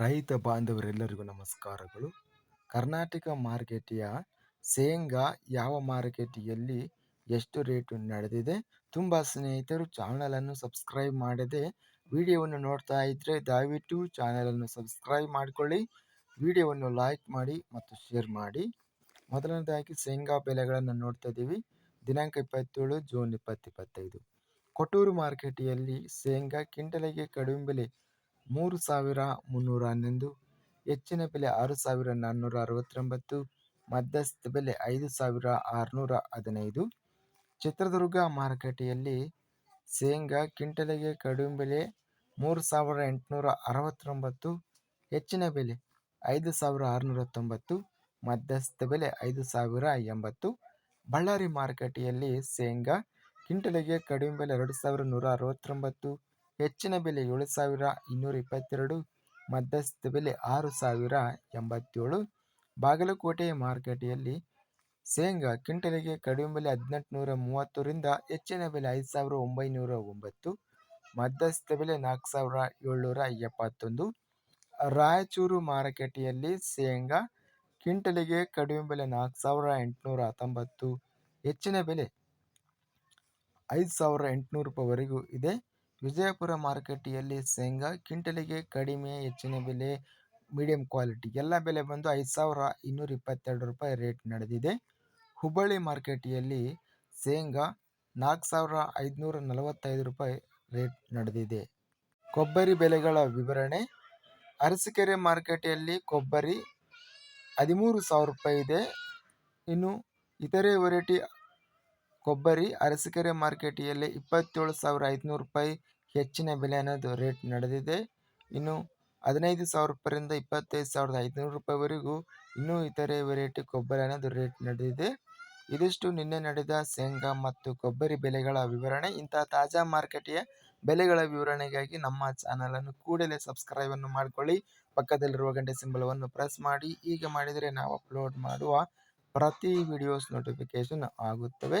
ರೈತ ಬಾಂಧವರೆಲ್ಲರಿಗೂ ನಮಸ್ಕಾರಗಳು. ಕರ್ನಾಟಕ ಮಾರ್ಕೆಟಿಯ ಶೇಂಗಾ ಯಾವ ಮಾರುಕಟ್ಟೆಯಲ್ಲಿ ಎಷ್ಟು ರೇಟು ನಡೆದಿದೆ? ತುಂಬ ಸ್ನೇಹಿತರು ಚಾನಲನ್ನು ಸಬ್ಸ್ಕ್ರೈಬ್ ಮಾಡದೆ ವಿಡಿಯೋವನ್ನು ನೋಡ್ತಾ ಇದ್ದರೆ ದಯವಿಟ್ಟು ಚಾನಲನ್ನು ಸಬ್ಸ್ಕ್ರೈಬ್ ಮಾಡಿಕೊಳ್ಳಿ. ವಿಡಿಯೋವನ್ನು ಲೈಕ್ ಮಾಡಿ ಮತ್ತು ಶೇರ್ ಮಾಡಿ. ಮೊದಲನೇದಾಗಿ ಶೇಂಗಾ ಬೆಲೆಗಳನ್ನು ನೋಡ್ತಾ ಇದ್ದೀವಿ. ದಿನಾಂಕ ಇಪ್ಪತ್ತೇಳು ಜೂನ್ ಇಪ್ಪತ್ತು ಇಪ್ಪತ್ತೈದು. ಕೊಟ್ಟೂರು ಮಾರ್ಕೆಟಿಯಲ್ಲಿ ಶೇಂಗಾ ಕಿಂಟಲಿಗೆ ಕಡಿಮೆ ಬೆಲೆ ಮೂರು ಸಾವಿರ ಮುನ್ನೂರ ಹನ್ನೊಂದು ಹೆಚ್ಚಿನ ಬೆಲೆ ಆರು ಸಾವಿರ ನಾನ್ನೂರ ಅರವತ್ತೊಂಬತ್ತು ಮಧ್ಯಸ್ಥ ಬೆಲೆ ಐದು ಸಾವಿರ ಆರುನೂರ ಹದಿನೈದು ಚಿತ್ರದುರ್ಗ ಮಾರುಕಟ್ಟೆಯಲ್ಲಿ ಶೇಂಗಾ ಕ್ವಿಂಟಲಿಗೆ ಕಡಿಮೆ ಬೆಲೆ ಮೂರು ಸಾವಿರ ಎಂಟುನೂರ ಅರವತ್ತೊಂಬತ್ತು ಹೆಚ್ಚಿನ ಬೆಲೆ ಐದು ಸಾವಿರ ಆರುನೂರ ತೊಂಬತ್ತು ಮಧ್ಯಸ್ಥ ಬೆಲೆ ಐದು ಸಾವಿರ ಎಂಬತ್ತು. ಬಳ್ಳಾರಿ ಮಾರುಕಟ್ಟೆಯಲ್ಲಿ ಶೇಂಗಾ ಕ್ವಿಂಟಲಿಗೆ ಕಡಿಮೆ ಬೆಲೆ ಎರಡು ಸಾವಿರ ನೂರ ಅರವತ್ತೊಂಬತ್ತು ಹೆಚ್ಚಿನ ಬೆಲೆ ಏಳು ಸಾವಿರ ಇನ್ನೂರ ಇಪ್ಪತ್ತೆರಡು, ಮಧ್ಯಸ್ಥ ಬೆಲೆ ಆರು ಸಾವಿರ ಎಂಬತ್ತೇಳು. ಬಾಗಲಕೋಟೆ ಮಾರುಕಟ್ಟೆಯಲ್ಲಿ ಶೇಂಗಾ ಕ್ವಿಂಟಲಿಗೆ ಕಡಿಮೆ ಬೆಲೆ ಹದಿನೆಂಟುನೂರ ಮೂವತ್ತರಿಂದ ಹೆಚ್ಚಿನ ಬೆಲೆ ಐದು ಸಾವಿರ ಒಂಬೈನೂರ ಒಂಬತ್ತು, ಮಧ್ಯಸ್ಥ ಬೆಲೆ ನಾಲ್ಕು ಸಾವಿರ ಏಳ್ನೂರ ಎಪ್ಪತ್ತೊಂದು. ರಾಯಚೂರು ಮಾರುಕಟ್ಟೆಯಲ್ಲಿ ಶೇಂಗಾ ಕ್ವಿಂಟಲಿಗೆ ಕಡಿಮೆ ಬೆಲೆ ನಾಲ್ಕು ಸಾವಿರ ಎಂಟುನೂರ ಹತ್ತೊಂಬತ್ತು, ಹೆಚ್ಚಿನ ಬೆಲೆ ಐದು ಸಾವಿರ ಎಂಟುನೂರು ರೂಪಾಯಿವರೆಗೂ ಇದೆ. ವಿಜಯಪುರ ಮಾರುಕಟ್ಟೆಯಲ್ಲಿ ಶೇಂಗಾ ಕ್ವಿಂಟಲಿಗೆ ಕಡಿಮೆ ಹೆಚ್ಚಿನ ಬೆಲೆ ಮೀಡಿಯಂ ಕ್ವಾಲಿಟಿ ಎಲ್ಲ ಬೆಲೆ ಬಂದು ಐದು ಸಾವಿರ ಇನ್ನೂರ ಇಪ್ಪತ್ತೆರಡು ರೂಪಾಯಿ ರೇಟ್ ನಡೆದಿದೆ. ಹುಬ್ಬಳ್ಳಿ ಮಾರ್ಕೆಟಿಯಲ್ಲಿ ಶೇಂಗಾ ನಾಲ್ಕು ಸಾವಿರ ಐದುನೂರ ನಲವತ್ತೈದು ರೂಪಾಯಿ ರೇಟ್ ನಡೆದಿದೆ. ಕೊಬ್ಬರಿ ಬೆಲೆಗಳ ವಿವರಣೆ. ಅರಸಿಕೆರೆ ಮಾರ್ಕೆಟಿಯಲ್ಲಿ ಕೊಬ್ಬರಿ ಹದಿಮೂರು ಸಾವಿರ ರೂಪಾಯಿ ಇದೆ. ಇನ್ನು ಇತರೆ ವೆರೈಟಿ ಕೊಬ್ಬರಿ ಅರಸಿಕೆರೆ ಮಾರ್ಕೆಟಿಯಲ್ಲಿ ಇಪ್ಪತ್ತೇಳು ಸಾವಿರ ಐದುನೂರು ರೂಪಾಯಿ ಹೆಚ್ಚಿನ ಬೆಲೆ ಅನ್ನೋದು ರೇಟ್ ನಡೆದಿದೆ. ಇನ್ನು ಹದಿನೈದು ಸಾವಿರ ರೂಪಾಯಿಂದ ಇಪ್ಪತ್ತೈದು ಸಾವಿರದ ಐದುನೂರು ರೂಪಾಯಿವರೆಗೂ ಇನ್ನೂ ಇತರೆ ವೆರೈಟಿ ಕೊಬ್ಬರಿ ಅನ್ನೋದು ರೇಟ್ ನಡೆದಿದೆ. ಇದಿಷ್ಟು ನಿನ್ನೆ ನಡೆದ ಶೇಂಗಾ ಮತ್ತು ಕೊಬ್ಬರಿ ಬೆಲೆಗಳ ವಿವರಣೆ. ಇಂತಹ ತಾಜಾ ಮಾರ್ಕೆಟಿಯ ಬೆಲೆಗಳ ವಿವರಣೆಗಾಗಿ ನಮ್ಮ ಚಾನಲನ್ನು ಕೂಡಲೇ ಸಬ್ಸ್ಕ್ರೈಬನ್ನು ಮಾಡಿಕೊಳ್ಳಿ. ಪಕ್ಕದಲ್ಲಿರುವ ಗಂಟೆ ಸಿಂಬಲವನ್ನು ಪ್ರೆಸ್ ಮಾಡಿ. ಹೀಗೆ ಮಾಡಿದರೆ ನಾವು ಅಪ್ಲೋಡ್ ಮಾಡುವ ಪ್ರತಿ ವಿಡಿಯೋಸ್ ನೋಟಿಫಿಕೇಷನ್ ಆಗುತ್ತವೆ.